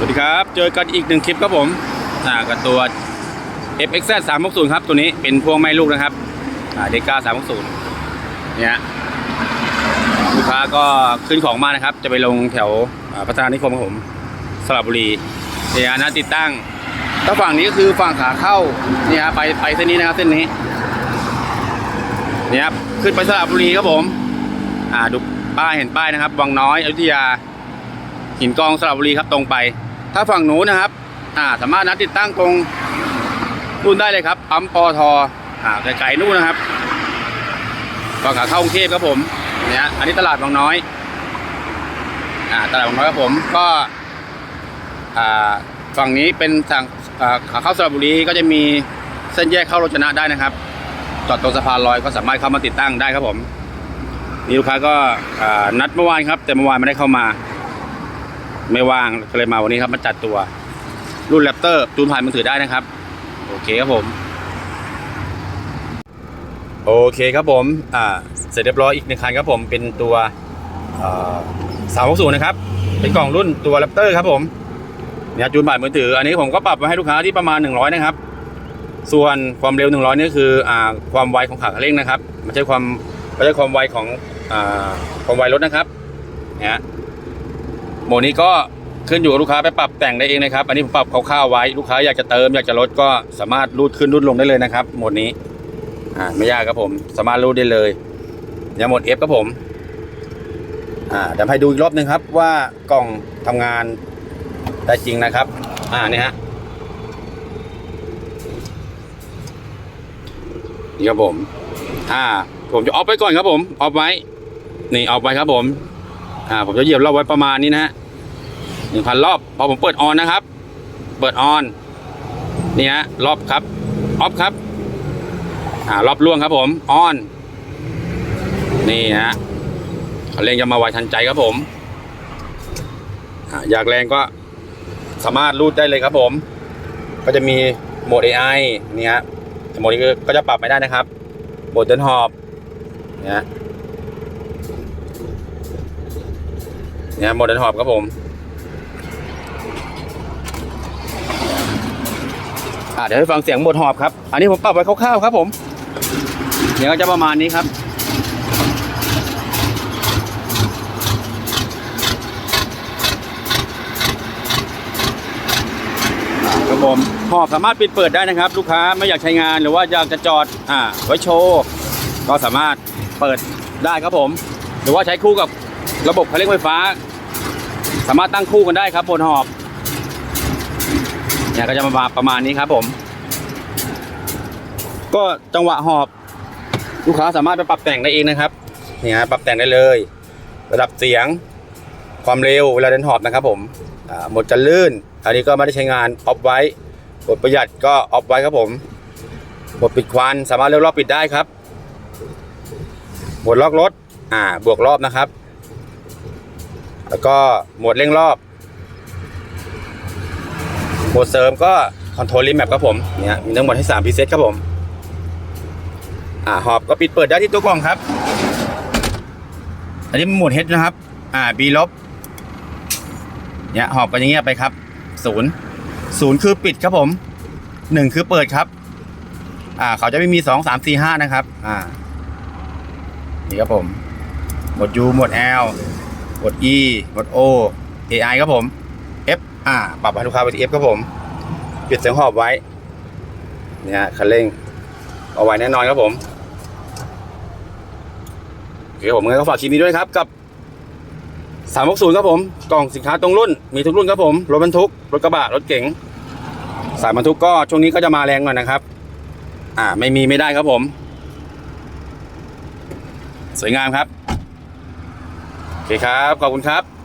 วัสดีครับ เจอกันอีกหนึ่งคลิปครับผมอ่ากับตัว FXZ 360 ครับ ตัวนี้เป็นพวงแม่ลูกนะครับอ่าเดก้า360 เนี่ยลูกค้าก็ขึ้นของมานะครับ จะไปลงแถวพัฒนานิคมครับผมสระบุรีเนี่ยนะติดตั้งถ้าฝั่งนี้ก็คือฝั่งขาเข้าเนี่ยไปไปเส้นนี้นะครับเส้นนี้เนี่ยครับขึ้นไปสระบุรีครับผมอ่าดูป้ายเห็นป้ายนะครับวังน้อยอยุธยาหินกองสระบุรีครับตรงไป ถ้าฝั่งหนูนะครับอ่าสามารถนัดติดตั้งตรงนู่นได้เลยครับปั๊มปอทอ่าไกลๆนู่นนะครับฝั่งขาเข้ากรุงเทพครับผมเนี่ยอันนี้ตลาดบางน้อยอ่าตลาดบางน้อยครับผมก็อ่าฝั่งนี้เป็นทางขาเข้าสระบุรีก็จะมีเส้นแยกเข้าโรจนะได้นะครับจอดตรงสะพานลอยก็สามารถเข้ามาติดตั้งได้ครับผมนี่ลูกค้าก็นัดเมื่อวานครับ แต่เมื่อวานไม่ได้เข้ามา ไม่ว่างก็เลยมาวันนี้ครับมาจัดตัว รุ่นแรปเตอร์จูนผ่านมือถือได้นะครับ โอเคครับผม โอเคครับผม อ่า เสร็จเรียบร้อยอีกหนึ่งคันครับผมเป็นตัวสามหกศูนย์นะครับ เป็นกล่องรุ่นตัวแรปเตอร์ครับผมเนี่ยจูนผ่านมือถือ อันนี้ผมก็ปรับมาให้ลูกค้าที่ประมาณ 100 นะครับ ส่วนความเร็ว 100นี่คืออ่าความไวของขาเร่งนะครับไม่ใช่ความไม่ใช่ความไวของอ่าความไวรถนะครับเนี่ย โมดนี้ก็ขึ้นอยู่กับลูกค้าไปปรับแต่งได้เองนะครับ อันนี้ผมปรับคร่าวๆไว้ลูกค้าอยากจะเติมอยากจะลดก็สามารถรูดขึ้นรูดลงได้เลยนะครับโหมดนี้อ่าไม่ยากครับผมสามารถรูดได้เลยอย่าโหมด F ครับผมอ่าเดี๋ยวให้ดูอีกรอบหนึงครับว่ากล่องทำงานได้จริงนะครับ อ่านี่ฮะนี่ครับผมอ่าผมจะออฟไปก่อนครับผมออฟไว้นี่ออฟไว้ครับผม อ่าผมจะเหยียบรอบไว้ประมาณนี้นะฮะหนึ่งพันรอบพอผมเปิดออนนะครับ เปิดออนนี่ฮะรอบครับออฟครับอ่ารอบล่วงครับผมออนนี่ฮะเขาเร่งจะมาไวทันใจครับผมอ่าอยากแรงก็สามารถรูดได้เลยครับผม ก็จะมีโหมด AI นี่ฮะโหมดนี้ก็จะปรับไม่ได้นะครับโหมดเดินหอบนี่ย เนี่ยโหมดเดินหอบครับผม อ่าเดี๋ยวให้ฟังเสียงโหมดหอบครับ อันนี้ผมปรับไว้คร่าวๆครับผม เดี๋ยวก็จะประมาณนี้ครับครับผมหอบสามารถปิดเปิดได้นะครับ ลูกค้าไม่อยากใช้งานหรือว่าอยากจะจอดอ่าไว้โชว์ก็สามารถเปิดได้ครับผม หรือว่าใช้คู่กับระบบคันเร่งไฟฟ้า สามารถตั้งคู่กันได้ครับบนหอบเนี่ยก็จะมาประมาณนี้ครับผม ก็จังหวะหอบ ลูกค้าสามารถไปปรับแต่งได้เองนะครับนี่ฮะปรับแต่งได้เลย ระดับเสียงความเร็วเวลาเดินหอบนะครับ ผมหมดจะลื่น อันนี้ก็ไม่ได้ใช้งานออฟไว้กดประหยัดก็ออฟไว้ครับผมกดปิดควันสามารถเลือกรอบปิดได้ครับหมดล็อกรถอ่าบวกรอบนะครับ แล้วก็โหมดเร่งรอบ โหมดเสริมก็คอนโทรลลิมแมปครับผมเนี่ยมีทั้งหมดให้3พรีเซตครับผม อ่าหอบก็ปิดเปิดได้ที่ตัวกล่องครับ อันนี้โหมดเฮดนะครับ อ่า B ลบเนี่ยหอบกันอย่างเงี้ยไปครับศูนย์ศูนย์คือปิดครับผมหนึ่งคือเปิดครับ อ่า เขาจะไม่มีสองสามสี่ห้านะครับ อ่า นี่ครับผม หมด U หมด L ห มด E หมด O AI ครับผม F อ่าปรับให้ลูกค้าไปที่ F ครับผมปิดเสียงหอบไว้เนี่ยคันเร่งเอาไว้แน่นอนครับผมโอเคผมงั้นก็ฝากคลิปนี้ด้วยครับกับสามหกศูนย์ครับผม กล่องสินค้าตรงรุ่น มีทุกรุ่นครับผม รถบรรทุก รถกระบะ รถเก๋ง สายบรรทุกก็ช่วงนี้ก็จะมาแรงหน่อยนะครับ อ่า ไม่มีไม่ได้ครับผม สวยงามครับ เคครับ ขอบคุณครับ